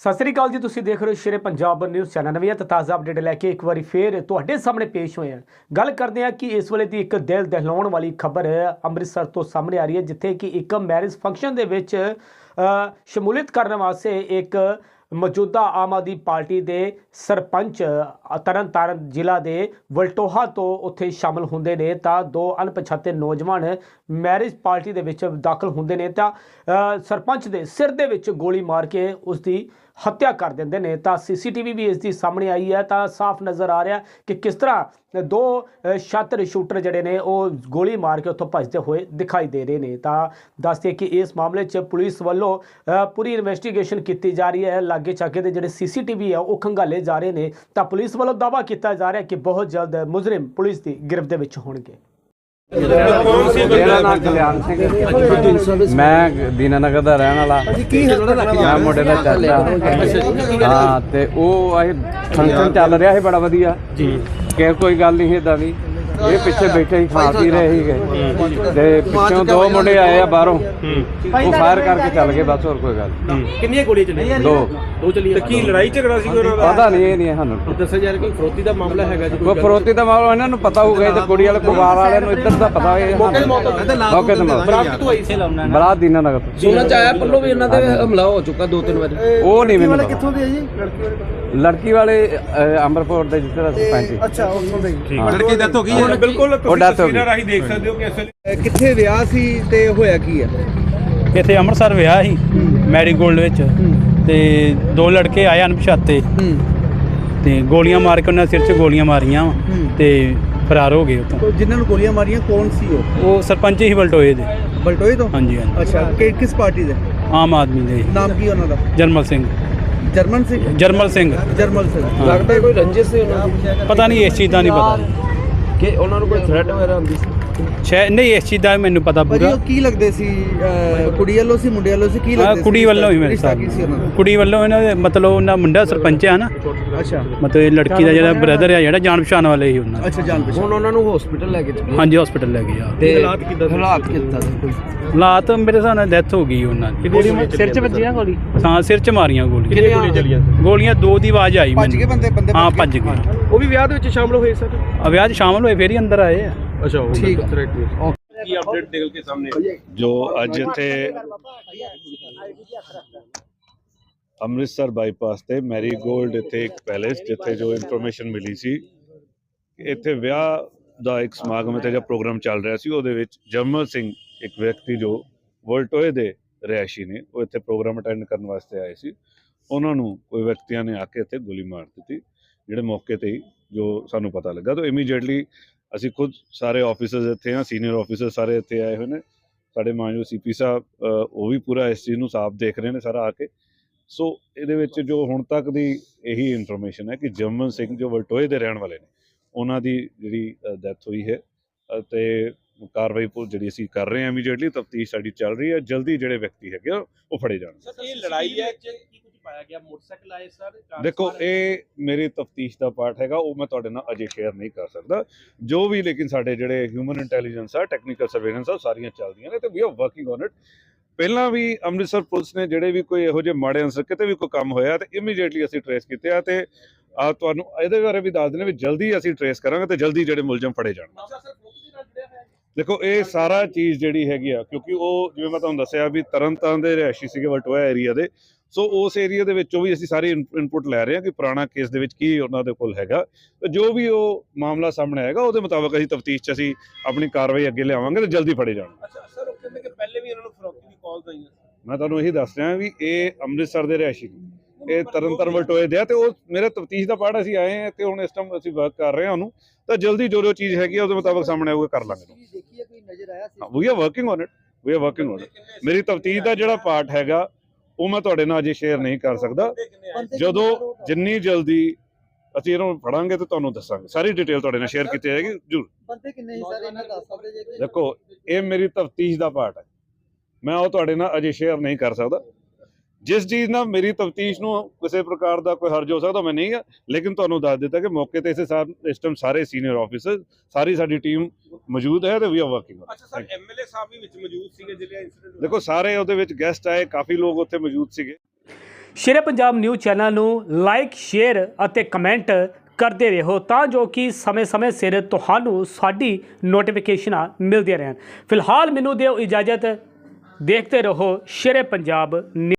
ਸਤਿ ਸ੍ਰੀ ਅਕਾਲ ਜੀ, ਤੁਸੀਂ ਦੇਖ ਰਹੇ ਹੋ ਸ਼ੇਰੇ ਪੰਜਾਬ ਨਿਊਜ਼ ਚੈਨਲ ਨਵੀਂ ਤੇ ਤਾਜ਼ਾ ਅਪਡੇਟ ਲੈ ਕੇ ਇੱਕ ਵਾਰੀ ਫੇਰ ਤੁਹਾਡੇ ਸਾਹਮਣੇ ਪੇਸ਼ ਹੋਏ ਹਾਂ। ਗੱਲ ਕਰਦੇ ਹਾਂ ਕਿ ਇਸ ਵੇਲੇ ਦੀ ਇੱਕ ਦਿਲ ਦਹਿਲਾਉਣ ਵਾਲੀ ਖਬਰ ਅੰਮ੍ਰਿਤਸਰ ਤੋਂ ਸਾਹਮਣੇ ਆ ਰਹੀ ਹੈ, ਜਿੱਥੇ ਕਿ ਇੱਕ ਮੈਰਿਜ ਫੰਕਸ਼ਨ ਦੇ ਵਿੱਚ ਸ਼ਮੂਲੀਅਤ ਕਰਨ ਵਾਸਤੇ ਇੱਕ ਮੌਜੂਦਾ ਆਮ ਆਦਮੀ ਪਾਰਟੀ ਦੇ ਸਰਪੰਚ ਅ, ਤਰਨਤਾਰਨ ਜ਼ਿਲ੍ਹਾ ਦੇ ਵਲਟੋਹਾ ਤੋਂ ਉੱਥੇ ਸ਼ਾਮਲ ਹੁੰਦੇ ਨੇ ਤਾਂ ਦੋ ਅਣਪਛਾਤੇ ਨੌਜਵਾਨ ਮੈਰਿਜ ਪਾਰਟੀ ਦੇ ਵਿੱਚ ਦਾਖਲ ਹੁੰਦੇ ਨੇ ਤਾਂ ਸਰਪੰਚ ਦੇ ਸਿਰ ਦੇ ਵਿੱਚ ਗੋਲੀ ਮਾਰ ਕੇ ਉਸ ਦੀ ਹੱਤਿਆ ਕਰ ਦਿੰਦੇ ਨੇ। ਤਾਂ ਸੀਸੀਟੀਵੀ ਵੀ ਇਸ ਦੀ ਸਾਹਮਣੇ ਆਈ ਹੈ। ਤਾਂ ਸਾਫ਼ ਨਜ਼ਰ ਆ ਰਿਹਾ ਕਿ ਕਿਸ ਤਰ੍ਹਾਂ ਦੋ ਅ, ਸ਼ਾਤਰ ਸ਼ੂਟਰ ਜਿਹੜੇ ਨੇ ਉਹ ਗੋਲੀ ਮਾਰ ਕੇ ਉੱਥੋਂ ਭੱਜਦੇ ਹੋਏ ਦਿਖਾਈ ਦੇ ਰਹੇ ਨੇ। ਤਾਂ ਦੱਸਦੇ ਕਿ ਇਸ ਮਾਮਲੇ 'ਚ ਪੁਲਿਸ ਵੱਲੋਂ ਪੂਰੀ ਇਨਵੈਸਟੀਗੇਸ਼ਨ ਕੀਤੀ ਜਾ ਰਹੀ ਹੈ। ਲਾਗੇ ਚਾਗੇ ਦੇ ਜਿਹੜੇ ਸੀਸੀਟੀਵੀ ਹੈ ਉਹ ਖੰਗਾਲੇ ਜਾ ਰਹੇ ਨੇ। ਤਾਂ ਪੁਲਿਸ ਵੱਲੋਂ ਦਾਅਵਾ ਕੀਤਾ ਜਾ ਰਿਹਾ ਕਿ ਬਹੁਤ ਜਲਦ ਮੁਜਰਮ ਪੁਲਿਸ ਦੀ ਗ੍ਰਿਫਤ ਦੇ ਵਿੱਚ ਹੋਣਗੇ। ਮੇਰਾ ਨਾਮ ਕਲਿਆਣ ਸਿੰਘ ਮੈਂ ਦੀਨਾਨਗਰ ਦਾ ਰਹਿਣ ਵਾਲਾ। ਮੈਂ ਮੁੰਡੇ ਦਾ ਚਾਚਾ ਹਾਂ ਤੇ ਉਹ ਇਹ ਫੰਕਸ਼ਨ ਚੱਲ ਰਿਹਾ ਸੀ ਬੜਾ ਵਧੀਆ। ਜੀ। ਕਿ ਕੋਈ ਗੱਲ ਨਹੀਂ ਏਦਾਂ ਦੀ। ਇਹ ਪਿੱਛੇ ਬੈਠੇ ਹੀ ਖਾ ਪੀ ਰਹੇ ਸੀਗੇ। ਤੇ ਪਿੱਛੋਂ ਦੋ ਮੁੰਡੇ ਆਏ ਆ ਬਾਹਰੋਂ। ਉਹ ਫਾਇਰ ਕਰਕੇ ਚੱਲ ਗਏ ਬਸ ਹੋਰ ਕੋਈ ਗੱਲ ਨਹੀਂ। ਕਿੰਨੀਆਂ ਗੋਲੀਆਂ ਚੱਲੀਆਂ? ਦੋ। ਦੋ ਚੱਲੀਆਂ। ਤੇ ਕੀ ਲੜਾਈ ਝਗੜਾ ਸੀ ਉਹਨਾਂ ਦਾ? ਪਤਾ ਨਹੀਂ ਇਹ ਨਹੀਂ ਸਾਨੂੰ। ਦੱਸਿਆ ਜਾ ਰਿਹਾ ਕੋਈ ਫਰੋਤੀ ਦਾ ਮਾਮਲਾ ਹੈਗਾ ਜੀ ਉਹ ਫਰੋਤੀ ਦਾ ਮਾਮਲਾ ਇਹਨਾਂ ਨੂੰ ਪਤਾ ਹੋਊਗਾ ਇਹ ਤਾਂ ਕੁੜੀ ਵਾਲੇ ਪਰਿਵਾਰ ਵਾਲਿਆਂ ਨੂੰ ਇੱਧਰ ਦਾ ਪਤਾ ਹੋਏ ਮੌਕੇ ਤੇ ਮੌਕੇ ਤੇ ਮੌਤ। ਬਰਾਤ ਕਿੱਥੋਂ ਆਈ ਸੀ? ਲਾਉਣਾ ਬਰਾਤ ਦੀਨਾਨਗਰ ਤੋਂ ਸੁਣਨ ਚ ਆਇਆ ਪੱਲੋ ਵੀ ਇਹਨਾਂ ਦੇ ਹਮਲਾ ਹੋ ਚੁੱਕਾ ਦੋ ਤਿੰਨ ਵਾਰੀ। ਉਹ ਨਹੀਂ ਮੈਨੂੰ ਕਿੱਥੋਂ ਦੇ ਜੀ? ਲੜਕੀ ਵਾਲੇ ਅ, ਅੰਮ੍ਰਿਤਪੁਰ ਦੇ ਜਿੱਥੇ ਦਾ ਸਰਪੰਚ ਸੀ। ਅੱਛਾ ਉੱਥੋਂ ਦੇ ਹੀ। ਲੜਕੀ ਡੈਥ ਹੋ ਗਈ ਹੈ ਬਿਲਕੁਲ ਉਹ death ਹੋ ਗਈ। ਰਾਹੀਂ ਦੇਖ ਸਕਦੇ ਹੋ ਕਿ ਇਸ ਵੇਲੇ ਅਹ ਕਿੱਥੇ ਵਿਆਹ ਸੀ ਤੇ ਹੋਇਆ ਕੀ ਹੈ ਇੱਥੇ ਅੰਮ੍ਰਿਤਸਰ ਵਿਆਹ ਸੀ ਮੈਰੀਗੋਲਡ ਵਿੱਚ। ਤੇ ਦੋ ਲੜਕੇ ਆਏ ਅਣਪਛਾਤੇ। ਤੇ ਗੋਲੀਆਂ ਮਾਰ ਕੇ ਉਹਨਾਂ ਦੇ ਸਿਰ 'ਚ ਗੋਲੀਆਂ ਮਾਰੀਆਂ ਵਾਂ। ਹੂੰ। ਤੇ ਫਰਾਰ ਹੋ ਗਏ ਉਤੋਂ ਤੋ ਜਿਨ੍ਹਾਂ ਨੂੰ ਗੋਲੀਆਂ ਮਾਰੀਆਂ ਕੌਣ ਸੀ ਉਹ? ਉਹ ਸਰਪੰਚ ਹੀ ਬਲਟੋਏ ਦੇ। ਬਲਟੋਏ ਤੋਂ? ਹਾਂਜੀ ਹਾਂਜੀ। ਅੱਛਾ ਕਿ ਕਿਸ ਪਾਰਟੀ ਦੇ? ਆਮ ਆਦਮੀ ਦੇ ਸੀ। ਨਾਮ ਕੀ ਉਹਨਾਂ ਦਾ? ਜਰਮਲ ਸਿੰਘ। ਜਰਮਨ ਸੀ ਜਰਮਲ ਸਿੰਘ। ਜਰਮਨ ਸੀ ਹਾਂ। ਲੱਗਦਾ ਕੋਈ ਰੰਜਿਸ਼ ਸੀ ਉਹਨਾਂ ਦੀ? ਪਤਾ ਨਹੀਂ ਇਸ ਚੀਜ਼ ਦਾ ਨਹੀਂ ਪਤਾ। ਕਿ ਉਹਨਾਂ ਨੂੰ ਕੋਈ ਥ੍ਰੈਟ ਵਗੈਰਾ ਹੁੰਦੀ ਸੀ? ਸ਼ਾਇਦ ਨਹੀਂ ਇਸ ਚੀਜ਼ ਦਾ ਮੈਨੂੰ ਪਤਾ ਭਾਜੀ ਪੂਰਾ। ਉਹ ਕੀ ਲੱਗਦੇ ਸੀ? ਅਹ ਕੁੜੀ ਵੱਲੋਂ ਸੀ ਮੁੰਡੇ ਵੱਲੋਂ ਸੀ ਕੀ ਹਾਂ ਲੱਗਦੇ ਸੀ? ਕੁੜੀ ਵੱਲੋਂ ਹੀ ਮੇਰੇ ਰਿਸ਼ਤਾ ਸਾਹਿਬ ਕੀ ਸੀ ਉਹਨਾਂ ਦਾ? ਕੁੜੀ ਵੱਲੋਂ ਇਹਨਾਂ ਦੇ ਮਤਲਬ ਉਹਨਾਂ ਮੁੰਡਾ ਸਰਪੰਚ ਆ ਨਾ। ਅੱਛਾ। ਮਤਲਬ ਇਹ ਲੜਕੀ ਦਾ ਜਿਹੜਾ ਬ੍ਰਦਰ ਆ ਜਿਹੜਾ ਜਾਣ ਪਛਾਣ ਵਾਲੇ ਹੀ ਉਹਨਾਂ ਦੇ। ਅੱਛਾ ਜਾਣ ਪਛਾਣ ਹੁਣ ਉਹਨਾਂ ਨੂੰ ਹਸਪੀਟਲ ਲੈ ਕੇ ਚੱਲੇ ਹਾਂਜੀ ਹਸਪੀਟਲ ਲੈ ਗਏ ਆ ਤੇ ਹਾਲਾਤ ਕਿੱਦਾਂ ਹਾਲਾਤ ਕਿੱਦਾਂ ਸੀ? ਕੋਈ? ਹਾਲਾਤ ਮੇਰੇ ਹਿਸਾਬ ਨਾਲ ਡੈਥ ਹੋ ਗਈ ਉਹਨਾਂ ਦੀ। ਸਿਰ 'ਚ ਵੱਜੀ ਨਾ ਗੋਲੀ? ਹਾਂ ਸਿਰ 'ਚ ਮਾਰੀਆਂ ਗੋਲੀਆਂ। ਕਿੰਨੀਆਂ ਗੋਲੀਆਂ ਚੱਲੀਆਂ ਗੋਲੀਆਂ ਦੋ ਦੀ ਆਵਾਜ਼ ਆਈ ਭੱਜ ਗਏ ਬੰਦੇ ਬੰਦੇ ਹਾਂ ਭੱਜ ਗਏ। ਉਹ ਵੀ ਵਿਆਹ ਦੇ ਵਿੱਚ ਸ਼ਾਮਲ ਹੋਏ ਸਰ? ਆ ਵਿਆਹ 'ਚ ਸ਼ਾਮਲ ਹੋਏ ਫੇਰ ਹੀ ਅੰਦਰ ਆਏ ਆ। ਅੱਛਾ ਉਹ ਠੀਕ। ਥ੍ਰੈਟ ਕੀ ਅਪਡੇਟ ਨਿਕਲ ਕੇ ਸਾਹਮਣੇ? ਜੋ ਅੱਜ ਇੱਥੇ ਅੰਮ੍ਰਿਤਸਰ ਬਾਈਪਾਸ ਤੇ ਮੈਰੀ ਗੋਲਡ ਇੱਥੇ ਇੱਕ ਪੈਲੇਸ ਜਿੱਥੇ ਜੋ ਇਨਫੋਰਮੇਸ਼ਨ ਮਿਲੀ ਸੀ ਕਿ ਇੱਥੇ ਵਿਆਹ ਦਾ ਇੱਕ ਸਮਾਗਮ ਤੇ ਜਾਂ ਪ੍ਰੋਗਰਾਮ ਚੱਲ ਰਿਹਾ ਸੀ ਉਹਦੇ ਵਿੱਚ ਜਰਮਲ ਸਿੰਘ ਇੱਕ ਵਿਅਕਤੀ ਜੋ ਵੋਲਟੋਏ ਦੇ ਰਿਹਾਇਸ਼ੀ ਨੇ ਉਹ ਇੱਥੇ ਪ੍ਰੋਗਰਾਮ ਅਟੈਂਡ ਕਰਨ ਵਾਸਤੇ ਆਏ ਸੀ। ਉਹਨਾਂ ਨੂੰ ਕੋਈ ਵਿਅਕਤੀਆਂ ਨੇ ਆ ਕੇ ਇੱਥੇ ਗੋਲੀ ਮਾਰ ਦਿੱਤੀ। ਜਿਹੜੇ ਮੌਕੇ ਤੇ ਜੋ ਸਾਨੂੰ ਪਤਾ ਲੱਗਾ ਤਾਂ ਇਮੀਡੀਏਟਲੀ ਅਸੀਂ ਖੁਦ ਸਾਰੇ ਆਫੀਸਰਸ ਇੱਥੇ ਆ ਸੀਨੀਅਰ ਆਫੀਸਰ ਸਾਰੇ ਇੱਥੇ ਆਏ ਹੋਏ ਨੇ। ਸਾਡੇ ਮਾਨਯੋਗ ਸੀਪੀ ਸਾਹਿਬ ਉਹ ਵੀ ਪੂਰਾ ਇਸ ਚੀਜ਼ ਨੂੰ ਸਾਫ਼ ਦੇਖ ਰਹੇ ਨੇ ਸਾਰਾ ਆ ਕੇ। ਸੋ ਇਹਦੇ ਵਿੱਚ ਜੋ ਹੁਣ ਤੱਕ ਦੀ ਇਹੀ ਇਨਫੋਰਮੇਸ਼ਨ ਹੈ ਕਿ ਜਰਮਨ ਸਿੰਘ ਜੋ ਵਲਟੋਏ ਦੇ ਰਹਿਣ ਵਾਲੇ ਨੇ ਉਹਨਾਂ ਦੀ ਜਿਹੜੀ ਡੈਥ ਹੋਈ ਹੈ ਅ, ਤੇ ਕਾਰਵਾਈ ਪੂਰ ਜਿਹੜੀ ਅਸੀਂ ਕਰ ਰਹੇ ਹਾਂ ਇਮੀਡੀਏਟਲੀ ਤਫਤੀਸ਼ ਸਾਡੀ ਚੱਲ ਰਹੀ ਹੈ ਜਲਦੀ ਜਿਹੜੇ ਵਿਅਕਤੀ ਹੈਗੇ ਆ, ਉਹ ਫੜੇ ਜਾਣਗੇ। ਸਰ ਇਹ ਲੜਾਈ ਹੈ ਕਿ ਪਾਇਆ ਗਿਆ ਮੋਟਰਸਾਈਕਲ ਆਏ ਸਰ ਦੇਖੋ? ਇਹ ਮੇਰੀ ਤਫਤੀਸ਼ ਦਾ ਪਾਰਟ ਹੈਗਾ ਉਹ ਮੈਂ ਤੁਹਾਡੇ ਨਾਲ ਅਜੇ ਸ਼ੇਅਰ ਨਹੀਂ ਕਰ ਸਕਦਾ। ਜੋ ਵੀ ਲੇਕਿਨ ਸਾਡੇ ਜਿਹੜੇ ਹਿਊਮਨ ਇੰਟੈਲੀਜੈਂਸ ਆ ਟੈਕਨੀਕਲ ਸਰਵੇਲੈਂਸ ਆ ਸਾਰੀਆਂ ਚੱਲਦੀਆਂ ਨੇ ਤੇ we are working on it ਪਹਿਲਾਂ ਵੀ ਅੰਮ੍ਰਿਤਸਰ ਪੁਲਿਸ ਨੇ ਜਿਹੜੇ ਵੀ ਕੋਈ ਇਹੋ ਜਿਹੇ ਮਾੜੇ ਅੰਸਰ ਕਿਤੇ ਵੀ ਕੋਈ ਕੰਮ ਹੋਇਆ ਤੇ ਇਮੀਡੀਏਟਲੀ ਅਸੀਂ ਟਰੇਸ ਕੀਤੇ ਆ ਤੇ ਆ ਤੁਹਾਨੂੰ ਇਹਦੇ ਬਾਰੇ ਵੀ ਦੱਸ ਦਿੰਦੇ ਵੀ ਜਲਦੀ ਅਸੀਂ ਟਰੇਸ ਕਰਾਂਗੇ ਤੇ ਜਲਦੀ ਜਿਹੜੇ ਮੁਲਜ਼ਮ ਫੜੇ ਜਾਣ ਅੱਛਾ ਸਰ ਫਰੋਤੀ ਨਾਲ ਜੁੜਿਆ ਹੋਇਆ ਹੈ ਦੇਖੋ ਇਹ ਸਾਰਾ ਚੀਜ਼ ਜਿਹੜੀ ਹੈਗੀ ਆ ਕਿਉਂਕਿ ਉਹ ਜਿਵੇਂ ਮੈਂ ਤੁਹਾਨੂੰ ਦੱਸਿਆ ਵੀ ਤਰਨਤਾਰਨ ਦੇ ਰਿਹਾਇਸ਼ੀ ਸੀਗੇ ਵਟੋਇਆ ਏਰੀਆ ਦੇ ਸੋ ਉਸ ਏਰੀਆ ਦੇ ਵਿੱਚੋਂ ਵੀ ਅਸੀਂ ਸਾਰੀ ਇਨਪੁਟ ਲੈ ਰਹੇ ਹਾਂ ਕਿ ਪੁਰਾਣਾ ਕੇਸ ਦੇ ਵਿੱਚ ਕੀ ਉਹਨਾਂ ਦੇ ਕੋਲ ਹੈਗਾ। ਤੇ ਜੋ ਵੀ ਉਹ ਮਾਮਲਾ ਸਾਹਮਣੇ ਆਏਗਾ ਉਹਦੇ ਮੁਤਾਬਕ ਅਸੀਂ ਤਫਤੀਸ਼ 'ਚ ਅਸੀਂ ਆਪਣੀ ਕਾਰਵਾਈ ਅੱਗੇ ਲਿਆਵਾਂਗੇ ਤੇ ਜਲਦੀ ਫੜੇ ਜਾਣਗੇ ਅੱਛਾ ਸਰ ਉਹ ਕਹਿੰਦੇ ਕਿ ਪਹਿਲੇ ਵੀ ਇਹਨਾਂ ਨੂੰ ਫਰੋਤੀ ਦੀ ਕਾਲਸ ਆਈਆਂ ਮੈਂ ਤੁਹਾਨੂੰ ਇਹੀ ਦੱਸ ਰਿਹਾ ਵੀ ਇਹ ਅੰਮ੍ਰਿਤਸਰ ਦੇ ਰਿਹਾਇਸ਼ੀ ਨੇ। ਇਹ ਤਰਨਤਾਰਨ ਵਟੋਏ ਦੇ ਆ ਤੇ ਉਹ ਮੇਰੇ ਤਫਤੀਸ਼ ਦਾ ਪਾਰਟ ਅਸੀਂ ਆਏ ਹਾਂ ਤੇ ਹੁਣ ਇਸ ਟਾਈਮ ਅਸੀਂ ਵਰਕ ਕਰ ਰਹੇ ਹਾਂ ਉਹਨੂੰ। ਤਾਂ ਜਲਦੀ ਜੋ ਜੋ ਚੀਜ਼ ਹੈਗੀ ਉਹਦੇ ਮੁਤਾਬਕ ਸਾਹਮਣੇ ਆਊਗਾ ਕਰ ਲਾਂਗੇ। ਦੇਖੀ ਹੈ ਕੋਈ ਨਜ਼ਰ ਆਇਆ ਸੀ? We are working on it we are working on it ਮੇਰੀ ਤਫਤੀਸ਼ ਦਾ ਜਿਹੜਾ ਪਾਰਟ ਹੈਗਾ ਉਹ ਮੈਂ ਤੁਹਾਡੇ ਨਾਲ ਅਜੇ ਸ਼ੇਅਰ ਨਹੀਂ ਕਰ ਸਕਦਾ। ਜਦੋਂ? ਜਿੰਨੀ ਜਲਦੀ ਅਸੀਂ ਇਹਨੂੰ ਫੜਾਂਗੇ ਤੇ ਤੁਹਾਨੂੰ ਦੱਸਾਂਗੇ। ਸਾਰੀ ਡਿਟੇਲ ਤੁਹਾਡੇ ਨਾਲ ਸ਼ੇਅਰ ਕੀਤੀ ਜਾਏਗੀ ਜਰੂਰ। ਬੰਦੇ ਕਿੰਨੇ ਸੀ ਸਰ ਇਹਨਾਂ ਦੱਸ ਸਕਦੇ ਜੇ ਦੇਖੋ ਇਹ ਮੇਰੀ ਤਫਤੀਸ਼ ਦਾ ਪਾਰਟ ਹੈ। ਮੈਂ ਉਹ ਤੁਹਾਡੇ ਨਾਲ ਅਜੇ ਸ਼ੇਅਰ ਨਹੀਂ ਕਰ ਸਕਦਾ। ਜਿਸ ਚੀਜ਼ ਨਾਲ ਮੇਰੀ ਤਫਤੀਸ਼ ਨੂੰ ਕਿਸੇ ਪ੍ਰਕਾਰ ਦਾ ਕੋਈ ਹਰਜ ਹੋ ਸਕਦਾ ਮੈਂ ਨਹੀਂ ਆ ਲੇਕਿਨ ਤੁਹਾਨੂੰ ਦੱਸ ਦਿੱਤਾ ਕਿ ਮੌਕੇ ਤੇ ਇਸੇ ਸਾਰ ਇਸ ਟਾਈਮ ਸਾਰੇ ਸੀਨੀਅਰ ਆਫੀਸਰ ਸਾਰੀ ਸਾਡੀ ਟੀਮ ਮੌਜੂਦ ਹੈ ਤੇ ਵੀ ਆਰ ਵਰਕਿੰਗ ਅੱਛਾ ਸਰ ਐਮਐਲਏ ਸਾਹਿਬ ਵੀ ਵਿੱਚ ਮੌਜੂਦ ਸੀਗੇ ਜਿਹੜੇ ਇੰਸੀਡੈਂਟ ਦੇਖੋ ਸਾਰੇ ਉਹਦੇ ਵਿੱਚ ਗੈਸਟ ਆਏ ਕਾਫੀ ਲੋਕ ਉੱਥੇ ਮੌਜੂਦ ਸੀਗੇ। ਸ਼ੇਰੇ ਪੰਜਾਬ ਨਿਊਜ਼ ਚੈਨਲ ਨੂੰ ਲਾਈਕ ਸ਼ੇਅਰ ਅਤੇ ਕਮੈਂਟ ਕਰਦੇ ਰਹੋ ਤਾਂ ਜੋ ਕਿ ਸਮੇਂ-ਸਮੇਂ ਸਿਰ ਤੁਹਾਨੂੰ ਸਾਡੀ ਨੋਟੀਫਿਕੇਸ਼ਨਾਂ ਮਿਲਦੀਆਂ ਰਹਿਣ। ਫਿਲਹਾਲ ਮੈਨੂੰ ਦਿਓ ਇਜਾਜ਼ਤ। ਦੇਖਦੇ ਰਹੋ ਸ਼ੇਰੇ ਪੰਜਾਬ